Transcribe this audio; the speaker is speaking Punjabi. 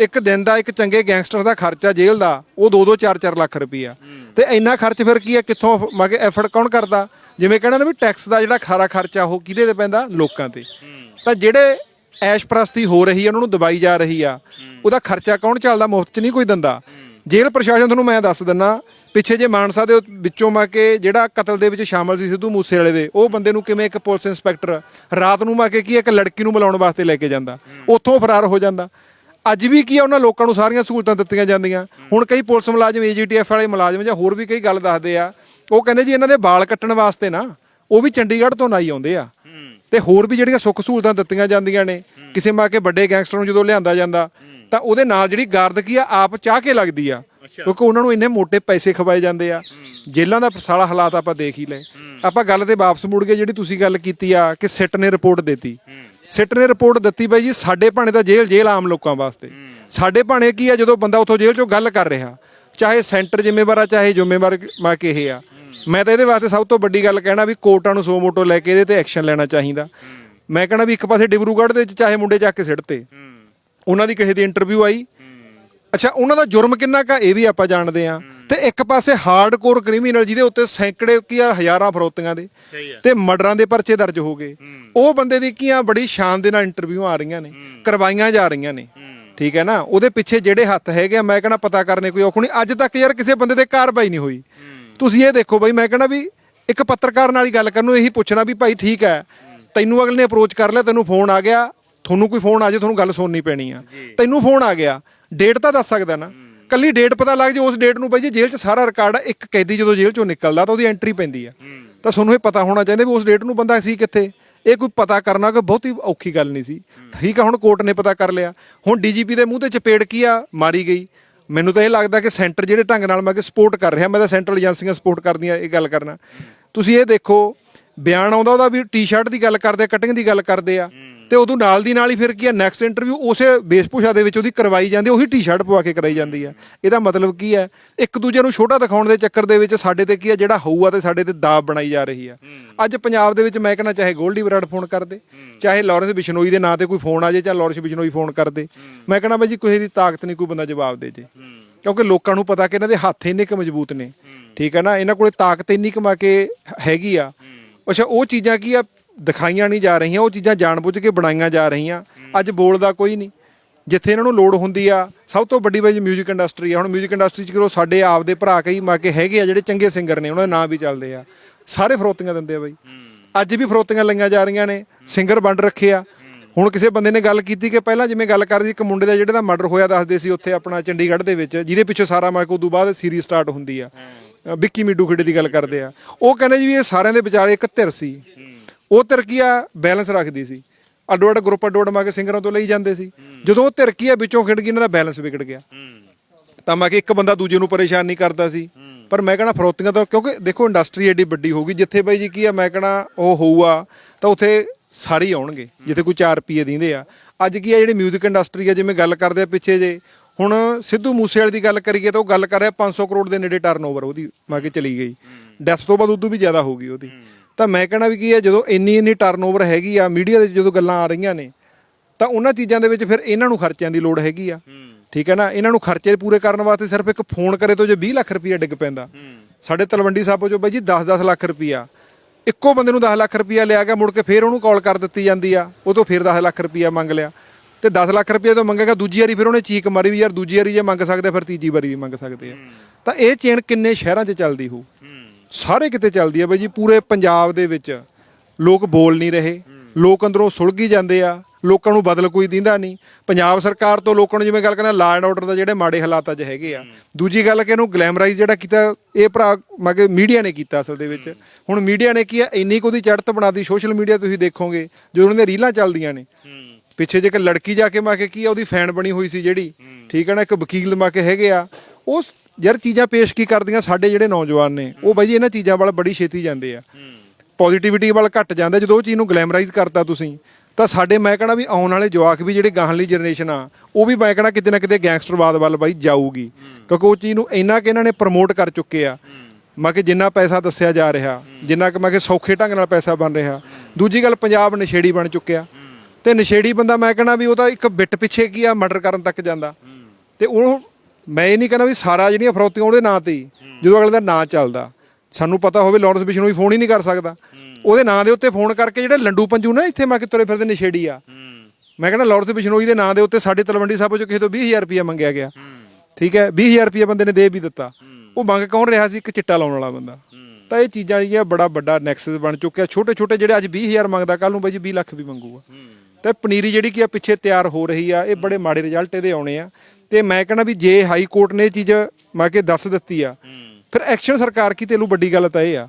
ਇੱਕ ਦਿਨ ਦਾ ਇੱਕ ਚੰਗੇ ਗੈਂਗਸਟਰ ਦਾ ਖਰਚਾ ਜੇਲ੍ਹ ਦਾ ਉਹ 2-2 4-4 ਲੱਖ ਰੁਪਈਆ। ਤੇ ਇੰਨਾ ਖਰਚ ਫਿਰ ਕੀ ਹੈ? ਕਿੱਥੋਂ ਮਗੇ ਐਫਰਟ ਕੌਣ ਕਰਦਾ? ਜਿਵੇਂ ਕਹਿੰਦਾ ਨਾ ਵੀ ਟੈਕਸ ਦਾ ਜਿਹੜਾ ਖਾਰਾ ਖਰਚਾ ਉਹ ਕਿਹਦੇ ਤੇ ਪੈਂਦਾ? ਲੋਕਾਂ ਤੇ। ਤਾਂ ਜਿਹੜੇ ਐਸ਼ਪ੍ਰਸਤੀ ਹੋ ਰਹੀ ਹੈ ਉਹਨਾਂ ਨੂੰ ਦਬਾਈ ਜਾ ਰਹੀ ਆ ਉਹਦਾ ਖਰਚਾ ਕੌਣ ਚੱਲਦਾ? ਮੁਫਤ 'ਚ ਨਹੀਂ ਕੋਈ ਦਿੰਦਾ। ਜੇਲ੍ਹ ਪ੍ਰਸ਼ਾਸਨ ਤੁਹਾਨੂੰ ਮੈਂ ਦੱਸ ਦਿੰਨਾ ਪਿੱਛੇ ਜੇ ਮਾਨਸਾ ਦੇ ਵਿੱਚੋਂ ਮਾ ਕੇ ਜਿਹੜਾ ਕਤਲ ਦੇ ਵਿੱਚ ਸ਼ਾਮਲ ਸੀ ਸਿੱਧੂ ਮੂਸੇ ਵਾਲੇ ਦੇ ਉਹ ਬੰਦੇ ਨੂੰ ਕਿਵੇਂ ਇੱਕ ਪੁਲਿਸ ਇੰਸਪੈਕਟਰ ਰਾਤ ਨੂੰ ਮਾ ਕੇ ਕੀ ਇੱਕ ਲੜਕੀ ਨੂੰ ਮਿਲਾਉਣ ਵਾਸਤੇ ਲੈ ਕੇ ਜਾਂਦਾ। ਉੱਥੋਂ ਫਰਾਰ ਹੋ ਜਾਂਦਾ। ਅੱਜ ਵੀ ਕੀ ਆ ਉਹਨਾਂ ਲੋਕਾਂ ਨੂੰ ਸਾਰੀਆਂ ਸਹੂਲਤਾਂ ਦਿੱਤੀਆਂ ਜਾਂਦੀਆਂ। ਹੁਣ ਕਈ ਪੁਲਿਸ ਮੁਲਾਜ਼ਮ ਏਜੀਟੀਐਫ ਵਾਲੇ ਮੁਲਾਜ਼ਮ ਜਾਂ ਹੋਰ ਵੀ ਕਈ ਗੱਲ ਦੱਸਦੇ ਆ। ਉਹ ਕਹਿੰਦੇ ਜੀ ਇਹਨਾਂ ਦੇ ਵਾਲ ਕੱਟਣ ਵਾਸਤੇ ਨਾ ਉਹ ਵੀ ਚੰਡੀਗੜ੍ਹ ਤੋਂ ਨਾਈ ਆਉਂਦੇ ਆ। ਤੇ ਹੋਰ ਵੀ ਜਿਹੜੀਆਂ ਸੁੱਖ ਸਹੂਲਤਾਂ ਦਿੱਤੀਆਂ ਜਾਂਦੀਆਂ ਨੇ ਕਿਸੇ ਮਾ ਕੇ ਵੱਡੇ ਗੈਂਗਸਟਰ ਨੂੰ ਜਦੋਂ ਲਿਆਂਦਾ ਜਾਂਦਾ ਤਾਂ ਉਹਦੇ ਨਾਲ ਜਿਹੜੀ ਗਾਰਦ ਕੀ ਆ ਆਪ ਚਾਹ ਕੇ ਲੱਗਦੀ ਆ। ਕਿਉਂਕਿ ਉਹਨਾਂ ਨੂੰ ਇੰਨੇ ਮੋਟੇ ਪੈਸੇ ਖਵਾਏ ਜਾਂਦੇ ਆ। ਜੇਲ੍ਹਾਂ ਦਾ ਸਾਲਾ ਹਾਲਾਤ ਆਪਾਂ ਦੇਖ ਹੀ ਲਏ। ਆਪਾਂ ਗੱਲ ਤੇ ਵਾਪਸ ਮੁੜ ਗਏ ਜਿਹੜੀ ਤੁਸੀਂ ਗੱਲ ਕੀਤੀ ਆ ਕਿ ਸਿੱਟ ਨੇ ਰਿਪੋਰਟ ਦਿੱਤੀ। ਸਿੱਟ ਨੇ ਰਿਪੋਰਟ ਦਿੱਤੀ ਬਾਈ ਜੀ ਸਾਡੇ ਭਾਣੇ ਦਾ ਜੇਲ੍ਹ ਜੇਲ੍ਹ ਆਮ ਲੋਕਾਂ ਵਾਸਤੇ। ਸਾਡੇ ਭਾਣੇ ਕੀ ਆ ਜਦੋਂ ਬੰਦਾ ਉੱਥੋਂ ਜੇਲ੍ਹ ਚੋਂ ਗੱਲ ਕਰ ਰਿਹਾ ਚਾਹੇ ਸੈਂਟਰ ਜ਼ਿੰਮੇਵਾਰ ਆ ਚਾਹੇ ਜ਼ਿੰਮੇਵਾਰ ਮਾ ਕੇ ਇਹ ਆ। ਮੈਂ ਤਾਂ ਇਹਦੇ ਵਾਸਤੇ ਸਭ ਤੋਂ ਵੱਡੀ ਗੱਲ ਕਹਿਣਾ ਵੀ ਕੋਰਟਾਂ ਨੂੰ ਸੋ ਮੋਟੋ ਲੈ ਕੇ ਇਹਦੇ ਤੇ ਐਕਸ਼ਨ ਲੈਣਾ ਚਾਹੀਦਾ। ਮੈਂ ਕਹਿਣਾ ਵੀ ਇੱਕ ਪਾਸੇ ਡਿਬਰੂਗੜ੍ਹ ਦੇ ਵਿੱਚ ਚਾਹੇ ਮੁੰਡੇ ਚੱਕ ਕੇ ਸਿੱਟਤੇ। ਉਹਨਾਂ ਦੀ ਕਿਸੇ ਦੀ ਇੰਟਰਵਿਊ ਆਈ ਅੱਛਾ ਉਹਨਾਂ ਦਾ ਜੁਰਮ ਕਿੰਨਾ ਕਾ ਇਹ ਵੀ ਆਪਾਂ ਜਾਣਦੇ ਆ ਤੇ ਇੱਕ ਪਾਸੇ ਹਾਰਡਕੋਰ ਕ੍ਰਿਮੀਨਲ ਜਿਹਦੇ ਉੱਤੇ ਸੈਂਕੜੇ ਕੀ ਆ ਹਜ਼ਾਰਾਂ ਫਰੋਤੀਆਂ ਦੇ ਤੇ ਮਰਡਰਾਂ ਦੇ ਪਰਚੇ ਦਰਜ ਹੋ ਗਏ। ਉਹ ਬੰਦੇ ਦੀ ਕੀ ਆ ਬੜੀ ਸ਼ਾਨ ਦੇ ਨਾਲ ਇੰਟਰਵਿਊ ਆ ਰਹੀਆਂ ਨੇ ਕਰਵਾਈਆਂ ਜਾ ਰਹੀਆਂ ਨੇ। ਠੀਕ ਹੈ ਨਾ? ਉਹਦੇ ਪਿੱਛੇ ਜਿਹੜੇ ਹੱਥ ਹੈਗੇ ਆ ਮੈਂ ਕਹਿੰਦਾ ਪਤਾ ਕਰਨੇ ਕੋਈ ਔਖ ਨਹੀਂ। ਅੱਜ ਤੱਕ ਯਾਰ ਕਿਸੇ ਬੰਦੇ ਤੇ ਕਾਰਵਾਈ ਨਹੀਂ ਹੋਈ। ਤੁਸੀਂ ਇਹ ਦੇਖੋ ਬਈ ਮੈਂ ਕਹਿੰਦਾ ਵੀ ਇੱਕ ਪੱਤਰਕਾਰ ਨਾਲ ਹੀ ਗੱਲ ਕਰਨ ਨੂੰ ਇਹੀ ਪੁੱਛਣਾ ਵੀ ਭਾਈ ਠੀਕ ਹੈ ਤੈਨੂੰ ਅਗਲੇ ਨੇ ਅਪਰੋਚ ਕਰ ਲਿਆ ਤੈਨੂੰ ਫੋਨ ਆ ਗਿਆ ਤੁਹਾਨੂੰ ਕੋਈ ਫੋਨ ਆ ਜੇ ਤੁਹਾਨੂੰ ਗੱਲ ਸੁਣਨੀ ਪੈਣੀ ਆ। ਤੈਨੂੰ ਫੋਨ ਆ ਗਿਆ ਡੇਟ ਤਾਂ ਦੱਸ ਸਕਦਾ ਨਾ। ਕੱਲੀ ਡੇਟ ਪਤਾ ਲੱਗ ਜੇ ਉਸ ਡੇਟ ਨੂੰ ਬਾਈ ਜੀ ਜੇਲ੍ਹ 'ਚ ਸਾਰਾ ਰਿਕਾਰਡ ਆ ਇੱਕ ਕੈਦੀ ਜਦੋਂ ਜੇਲ੍ਹ 'ਚੋਂ ਨਿਕਲਦਾ ਤਾਂ ਉਹਦੀ ਐਂਟਰੀ ਪੈਂਦੀ ਆ। ਤਾਂ ਤੁਹਾਨੂੰ ਇਹ ਪਤਾ ਹੋਣਾ ਚਾਹੀਦਾ ਵੀ ਉਸ ਡੇਟ ਨੂੰ ਬੰਦਾ ਸੀ ਕਿੱਥੇ। ਇਹ ਕੋਈ ਪਤਾ ਕਰਨਾ ਕੋਈ ਬਹੁਤੀ ਔਖੀ ਗੱਲ ਨਹੀਂ ਸੀ। ਠੀਕ ਆ ਹੁਣ ਕੋਰਟ ਨੇ ਪਤਾ ਕਰ ਲਿਆ। ਹੁਣ ਡੀਜੀਪੀ ਦੇ ਮੂੰਹ ਤੇ ਚਪੇੜ ਕੀ ਆ? ਮਾਰੀ ਗਈ। ਮੈਨੂੰ ਤਾਂ ਇਹ ਲੱਗਦਾ ਕਿ ਸੈਂਟਰ ਜਿਹੜੇ ਢੰਗ ਨਾਲ ਮੈਂ ਕਿ ਸਪੋਰਟ ਕਰ ਰਿਹਾ ਮੈਂ ਤਾਂ ਸੈਂਟਰਲ ਏਜੰਸੀਆਂ ਸਪੋਰਟ ਕਰਦੀਆਂ ਇਹ ਗੱਲ ਕਰਨਾ। ਤੁਸੀਂ ਇਹ ਦੇਖੋ ਬਿਆਨ ਆਉਂਦਾ ਉਹਦਾ ਵੀ ਟੀ-ਸ਼ਰਟ ਦੀ ਗੱਲ ਕਰਦੇ ਆ ਕਟਿੰਗ ਦੀ ਗੱਲ ਕਰਦੇ ਆ। ਤੇ ਉਦੋਂ ਨਾਲ ਦੀ ਨਾਲ ਹੀ ਫਿਰ ਕੀ ਆ ਨੈਕਸਟ ਇੰਟਰਵਿਊ ਉਸੇ ਵੇਸ਼ਭੂਸ਼ਾ ਦੇ ਵਿੱਚ ਉਹਦੀ ਕਰਵਾਈ ਜਾਂਦੀ ਉਹੀ ਟੀ-ਸ਼ਰਟ ਪਵਾ ਕੇ ਕਰਾਈ ਜਾਂਦੀ ਆ। ਇਹਦਾ ਮਤਲਬ ਕੀ ਹੈ ਇੱਕ ਦੂਜੇ ਨੂੰ ਛੋਟਾ ਦਿਖਾਉਣ ਦੇ ਚੱਕਰ ਦੇ ਵਿੱਚ ਸਾਡੇ ਤੇ ਕੀ ਆ ਜਿਹੜਾ ਹੋਊਗਾ ਤੇ ਸਾਡੇ ਤੇ ਦਾਬ ਬਣਾਈ ਜਾ ਰਹੀ ਆ। ਅੱਜ ਪੰਜਾਬ ਦੇ ਵਿੱਚ ਮੈਂ ਕਹਿੰਦਾ ਚਾਹੇ ਗੋਲਡੀ ਬਰਾੜ ਫੋਨ ਕਰਦੇ ਚਾਹੇ ਲਾਰੈਂਸ ਬਿਸ਼ਨੋਈ ਦੇ ਨਾਂ ਤੇ ਕੋਈ ਫੋਨ ਆ ਜੇ ਚਾਹੇ ਲਾਰੈਂਸ ਬਿਸ਼ਨੋਈ ਫੋਨ ਕਰਦੇ ਮੈਂ ਕਹਿੰਦਾ ਬਾਈ ਜੀ ਕਿਸੇ ਦੀ ਤਾਕਤ ਨਹੀਂ ਕੋਈ ਬੰਦਾ ਜਵਾਬ ਦੇ ਜੇ। ਕਿਉਂਕਿ ਲੋਕਾਂ ਨੂੰ ਪਤਾ ਕਿ ਇਹਨਾਂ ਦੇ ਹੱਥ ਇੰਨੇ ਕੁ ਮਜ਼ਬੂਤ ਨੇ। ਠੀਕ ਹੈ ਨਾ ਇਹਨਾਂ ਕੋਲੇ ਤਾਕਤ ਇੰਨੀ ਕਮਾ ਕੇ ਹੈਗੀ ਆ। ਅੱਛਾ ਉਹ ਚੀਜ਼ਾਂ ਕੀ ਆ ਦਿਖਾਈਆਂ ਨਹੀਂ ਜਾ ਰਹੀਆਂ ਉਹ ਚੀਜ਼ਾਂ ਜਾਣਬੁੱਝ ਕੇ ਬਣਾਈਆਂ ਜਾ ਰਹੀਆਂ। ਅੱਜ ਬੋਲਦਾ ਕੋਈ ਨਹੀਂ। ਜਿੱਥੇ ਇਹਨਾਂ ਨੂੰ ਲੋੜ ਹੁੰਦੀ ਆ ਸਭ ਤੋਂ ਵੱਡੀ ਬਾਈ ਮਿਊਜ਼ਿਕ ਇੰਡਸਟਰੀ ਆ। ਹੁਣ ਮਿਊਜ਼ਿਕ ਇੰਡਸਟਰੀ ਚ ਕਿਲੋ ਸਾਡੇ ਆਪ ਦੇ ਭਰਾ ਕਈ ਮਾ ਕੇ ਹੈਗੇ ਆ ਜਿਹੜੇ ਚੰਗੇ ਸਿੰਗਰ ਨੇ ਉਹਨਾਂ ਦੇ ਨਾਂ ਵੀ ਚੱਲਦੇ ਆ। ਸਾਰੇ ਫਰੋਤੀਆਂ ਦਿੰਦੇ ਆ ਬਾਈ। ਅੱਜ ਵੀ ਫਰੋਤੀਆਂ ਲਈਆਂ ਜਾ ਰਹੀਆਂ ਨੇ ਸਿੰਗਰ ਵੰਡ ਰੱਖੇ ਆ। ਹੁਣ ਕਿਸੇ ਬੰਦੇ ਨੇ ਗੱਲ ਕੀਤੀ ਕਿ ਪਹਿਲਾਂ ਜਿਵੇਂ ਗੱਲ ਕਰਦੀ ਇੱਕ ਮੁੰਡੇ ਦਾ ਜਿਹੜੇ ਦਾ ਮਰਡਰ ਹੋਇਆ ਦੱਸਦੇ ਸੀ ਉੱਥੇ ਆਪਣਾ ਚੰਡੀਗੜ੍ਹ ਦੇ ਵਿੱਚ ਜਿਹਦੇ ਪਿੱਛੇ ਸਾਰਾ ਮਾਰਕ ਉਦੋਂ ਬਾਅਦ ਸੀਰੀਜ਼ ਸਟਾਰਟ ਹੁੰਦੀ ਆ। ਵਿੱਕੀ ਮਿੱਡੂ ਖੇੜੇ ਦੀ ਗੱਲ ਕਰਦੇ ਆ। ਉਹ ਕਹਿੰਦੇ ਜੀ ਵੀ ਇਹ ਸਾਰਿਆਂ ਦੇ ਵਿਚਾਲੇ ਇੱਕ ਧਿਰ ਸੀ। ਉਹ ਧਿਰ ਕੀ ਆ ਬੈਲੈਂਸ ਰੱਖਦੀ ਸੀ। ਅੱਡੋ ਅੱਡ ਗਰੁੱਪ ਅੱਡੋ ਅੱਡ ਮਾ ਕੇ ਸਿੰਗਰਾਂ ਤੋਂ ਲਈ ਜਾਂਦੇ ਸੀ। ਜਦੋਂ ਉਹ ਧਿਰ ਕੀ ਆ ਵਿੱਚੋਂ ਖਿੰਡ ਗਈ ਇਹਨਾਂ ਦਾ ਬੈਲੈਂਸ ਵਿਗੜ ਗਿਆ। ਤਾਂ ਮੈਂ ਕਿ ਇੱਕ ਬੰਦਾ ਦੂਜੇ ਨੂੰ ਪਰੇਸ਼ਾਨ ਨਹੀਂ ਕਰਦਾ ਸੀ। ਪਰ ਮੈਂ ਕਹਣਾ ਫਰੋਤੀਆਂ ਤਾਂ ਕਿਉਂਕਿ ਦੇਖੋ ਇੰਡਸਟਰੀ ਐਡੀ ਵੱਡੀ ਹੋਊਗੀ ਜਿੱਥੇ ਬਾਈ ਜੀ ਕੀ ਆ ਮੈਂ ਕਹਣਾ ਉਹ ਹੋਊਗਾ ਤਾਂ ਉੱਥੇ ਸਾਰੇ ਹੀ ਆਉਣਗੇ ਜਿੱਥੇ ਕੋਈ 4 ਰੁਪਏ ਦਿੰਦੇ ਆ। ਅੱਜ ਕੀ ਆ ਜਿਹੜੀ 뮤직 ਇੰਡਸਟਰੀ ਆ ਜਿਵੇਂ ਗੱਲ ਕਰਦੇ ਆ ਪਿੱਛੇ ਜੇ ਹੁਣ ਸਿੱਧੂ ਮੂਸੇਵਾਲੇ ਦੀ ਗੱਲ ਕਰੀਏ ਤਾਂ ਉਹ ਗੱਲ ਕਰ ਰਿਹਾ 500 ਕਰੋੜ ਦੇ ਨੇੜੇ ਟਰਨਓਵਰ ਉਹਦੀ ਮੈਂ ਕਿ ਚਲੀ ਗਈ। ਡੈਥ ਤੋਂ ਬਾਅਦ ਉਦੋਂ ਵੀ ਜ਼ਿਆਦਾ ਹੋ ਗਈ ਉਹਦੀ। ਤਾਂ ਮੈਂ ਕਹਣਾ ਵੀ ਕੀ ਆ ਜਦੋਂ ਇੰਨੀ ਇੰਨੀ ਟਰਨਓਵਰ ਹੈਗੀ ਆ ਮੀਡੀਆ ਦੇ ਜਦੋਂ ਗੱਲਾਂ ਆ ਰਹੀਆਂ ਨੇ ਤਾਂ ਉਹਨਾਂ ਚੀਜ਼ਾਂ ਦੇ ਵਿੱਚ ਫਿਰ ਇਹਨਾਂ ਨੂੰ ਖਰਚਿਆਂ ਦੀ ਲੋੜ ਹੈਗੀ ਆ। ਠੀਕ ਹੈ ਨਾ? ਇਹਨਾਂ ਨੂੰ ਖਰਚੇ ਪੂਰੇ ਕਰਨ ਵਾਸਤੇ ਸਿਰਫ ਇੱਕ ਫੋਨ ਕਰੇ ਤੋਂ ਜੇ 20 ਲੱਖ ਰੁਪਈਆ ਡਿੱਗ ਪੈਂਦਾ। ਸਾਡੇ ਤਲਵੰਡੀ ਸਾਬੋ ਚੋਂ ਬਾਈ ਜੀ 10-10 ਲੱਖ ਰੁਪਈਆ। ਇੱਕੋ ਬੰਦੇ ਨੂੰ 10 ਲੱਖ ਰੁਪਈਆ ਲਿਆ ਗਿਆ ਮੁੜ ਕੇ ਫੇਰ ਉਹਨੂੰ ਕਾਲ ਕਰ ਦਿੱਤੀ ਜਾਂਦੀ ਆ। ਉਹ ਤੋਂ ਫੇਰ 10 ਲੱਖ ਰੁਪਈਆ ਮੰਗ ਲਿਆ। ਤੇ 10 ਲੱਖ ਰੁਪਈਆ ਤੋਂ ਮੰਗੇਗਾ ਦੂਜੀ ਵਾਰੀ ਫਿਰ ਉਹਨੇ ਚੀਕ ਮਾਰੀ ਵੀ ਯਾਰ ਦੂਜੀ ਵਾਰੀ ਜੇ ਮੰਗ ਸਕਦੇ ਫਿਰ ਤੀਜੀ ਵਾਰੀ ਵੀ ਮੰਗ ਸਕਦੇ ਆ। ਤਾਂ ਇਹ ਚੇਨ ਕਿੰਨੇ ਸ਼ਹਿਰਾਂ 'ਚ ਚੱਲਦੀ ਹੋਊ? ਸਾਰੇ ਕਿਤੇ ਚੱਲਦੀ ਆ ਬਾਈ ਜੀ, ਪੂਰੇ ਪੰਜਾਬ ਦੇ ਵਿੱਚ ਲੋਕ ਬੋਲ ਨਹੀਂ ਰਹੇ, ਲੋਕ ਅੰਦਰੋਂ ਸੁਲਗੀ ਜਾਂਦੇ ਆ, ਲੋਕਾਂ ਨੂੰ ਬਦਲ ਕੋਈ ਦਿੰਦਾ ਨਹੀਂ। ਪੰਜਾਬ ਸਰਕਾਰ ਤੋਂ ਲੋਕਾਂ ਨੂੰ ਜਿਵੇਂ ਗੱਲ ਕਰਨਾ ਲਾ ਐਂਡ ਆਰਡਰ ਦਾ ਜਿਹੜੇ ਮਾੜੇ ਹਾਲਾਤ ਅੱਜ ਹੈਗੇ ਆ। ਦੂਜੀ ਗੱਲ ਕਿ ਇਹਨੂੰ ਗਲੈਮਰਾਈਜ਼ ਜਿਹੜਾ ਕੀਤਾ, ਇਹ ਭਰਾ ਮਗੇ ਮੀਡੀਆ ਨੇ ਕੀਤਾ ਅਸਲ ਦੇ ਵਿੱਚ। ਹੁਣ ਮੀਡੀਆ ਨੇ ਕੀ ਆ, ਇੰਨੀ ਕੁ ਦੀ ਚੜਤ ਬਣਾਦੀ ਸੋਸ਼ਲ ਮੀਡੀਆ ਤੁਸੀਂ ਦੇਖੋਗੇ ਜਦੋਂ ਉਹਨਾਂ ਦੀਆਂ ਰੀਲਾਂ ਚੱਲਦੀਆਂ ਨੇ। ਪਿੱਛੇ ਜੇ ਇੱਕ ਲੜਕੀ ਜਾ ਕੇ ਮਾ ਕੇ ਕੀ ਆ, ਉਹਦੀ ਫੈਨ ਬਣੀ ਹੋਈ ਸੀ ਜਿਹੜੀ, ਠੀਕ ਹੈ ਨਾ, ਇੱਕ ਵਕੀਲ ਮਾ ਕੇ ਹੈਗੇ ਆ ਉਹ ਯਾਰ ਚੀਜ਼ਾਂ ਪੇਸ਼ ਕੀ ਕਰਦੀਆਂ ਸਾਡੇ ਜਿਹੜੇ ਨੌਜਵਾਨ ਨੇ, ਉਹ ਬਾਈ ਜੀ ਇਹਨਾਂ ਚੀਜ਼ਾਂ ਵੱਲ ਬੜੀ ਛੇਤੀ ਜਾਂਦੇ ਆ। ਪੋਜ਼ਿਟਿਵਿਟੀ ਵੱਲ ਘਟ ਜਾਂਦਾ, ਜਦੋਂ ਉਹ ਚੀਜ਼ ਨੂੰ ਗਲੈਮਰਾਈਜ਼ ਕਰਤਾ ਤੁਸੀਂ, ਤਾਂ ਸਾਡੇ ਮੈਂ ਕਹਣਾ ਵੀ ਆਉਣ ਵਾਲੇ ਜਵਾਕ ਵੀ ਜਿਹੜੇ ਗਾਹਾਂ ਲਈ ਜਨਰੇਸ਼ਨ ਆ, ਉਹ ਵੀ ਮੈਂ ਕਹਣਾ ਕਿਤੇ ਨਾ ਕਿਤੇ ਗੈਂਗਸਟਰਵਾਦ ਵੱਲ ਬਾਈ ਜਾਊਗੀ। ਕਿਉਂਕਿ ਉਹ ਚੀਜ਼ ਨੂੰ ਇੰਨਾ ਕਿ ਇਹਨਾਂ ਨੇ ਪ੍ਰਮੋਟ ਕਰ ਚੁੱਕੇ ਆ। ਮੈਂ ਕਿ ਜਿੰਨਾ ਪੈਸਾ ਦੱਸਿਆ ਜਾ ਰਿਹਾ, ਜਿੰਨਾ ਕਿ ਮੈਂ ਕਿ ਸੌਖੇ ਢੰਗ ਨਾਲ ਪੈਸਾ ਬਣ ਰਿਹਾ, ਦੂਜੀ ਗੱਲ ਪੰਜਾਬ ਨਸ਼ੇੜੀ ਬਣ ਚੁੱਕਿਆ। ਤੇ ਨਸ਼ੇੜੀ ਬੰਦਾ ਮੈਂ ਕਹਿੰਦਾ ਵੀ ਉਹ ਤਾਂ ਇੱਕ ਬਿੱਟ ਪਿੱਛੇ ਕੀ ਆ ਮਰਡਰ ਕਰਨ ਤੱਕ ਜਾਂਦਾ। ਤੇ ਉਹ ਮੈਂ ਇਹ ਨਹੀਂ ਕਹਿੰਦਾ ਵੀ ਸਾਰਾ ਜਿਹੜੀਆਂ ਫਰੌਤੀਆਂ ਉਹਦੇ ਨਾਂ ਤੇ ਹੀ ਜਦੋਂ ਅਗਲੇ ਦਾ ਨਾਂ ਚੱਲਦਾ। ਸਾਨੂੰ ਪਤਾ ਹੋਵੇ ਲਾਰੈਂਸ ਬਿਸ਼ਨੋਈ ਫੋਨ ਹੀ ਨਹੀਂ ਕਰ ਸਕਦਾ। ਉਹਦੇ ਨਾਂ ਦੇ ਉੱਤੇ ਫੋਨ ਕਰਕੇ ਜਿਹੜੇ ਲੰਡੂ ਪੰਜੂ ਨੇ ਇੱਥੇ ਮੈਂ ਕਿ ਤੁਰੇ ਫਿਰਦੇ ਨਸ਼ੇੜੀ ਆ। ਮੈਂ ਕਹਿੰਦਾ ਲਾਰੈਂਸ ਬਿਸ਼ਨੋਈ ਦੇ ਨਾਂ ਦੇ ਉੱਤੇ ਸਾਡੇ ਤਲਵੰਡੀ ਸਾਹਿਬ ਚੋਂ ਕਿਸੇ ਤੋਂ 20000 ਰੁਪਏ ਮੰਗਿਆ ਗਿਆ। ਠੀਕ ਹੈ 20000 ਰੁਪਏ ਬੰਦੇ ਨੇ ਦੇ ਵੀ ਦਿੱਤਾ। ਉਹ ਮੰਗ ਕੌਣ ਰਿਹਾ ਸੀ? ਇੱਕ ਚਿੱਟਾ ਲਾਉਣ ਵਾਲਾ ਬੰਦਾ। ਤਾਂ ਇਹ ਚੀਜ਼ਾਂ ਜਿਹੜੀਆਂ ਬੜਾ ਵੱਡਾ ਨੈਕਸਸ ਬਣ ਚੁੱਕਿਆ। ਛੋਟੇ ਛੋਟੇ ਜਿਹੜੇ ਅੱਜ 20000 ਮੰਗਦਾ ਕੱਲ ਨੂੰ ਬਾਈ ਜੀ 20 ਲੱਖ ਵੀ ਮੰਗੂਗਾ। ਤੇ ਪਨੀਰੀ ਜਿਹੜੀ ਕੀ ਆ ਪਿੱਛੇ ਤਿਆਰ ਹੋ ਰਹੀ ਆ ਇਹ ਬੜੇ ਮਾੜੇ ਰਿਜ਼ਲਟ ਇਹਦੇ ਆਉਣੇ ਆ। ਤੇ ਮੈਂ ਕਹਿੰਦਾ ਵੀ ਜੇ ਹਾਈ ਕੋਰਟ ਨੇ ਇਹ ਚੀਜ਼ ਮੈਂ ਕਿ ਦੱਸ ਦਿੱਤੀ ਆ ਫਿਰ ਐਕਸ਼ਨ ਸਰਕਾਰ ਕੀ ਤੇ ਲੂ ਵੱਡੀ ਗੱਲ ਤਾਂ ਇਹ ਆ।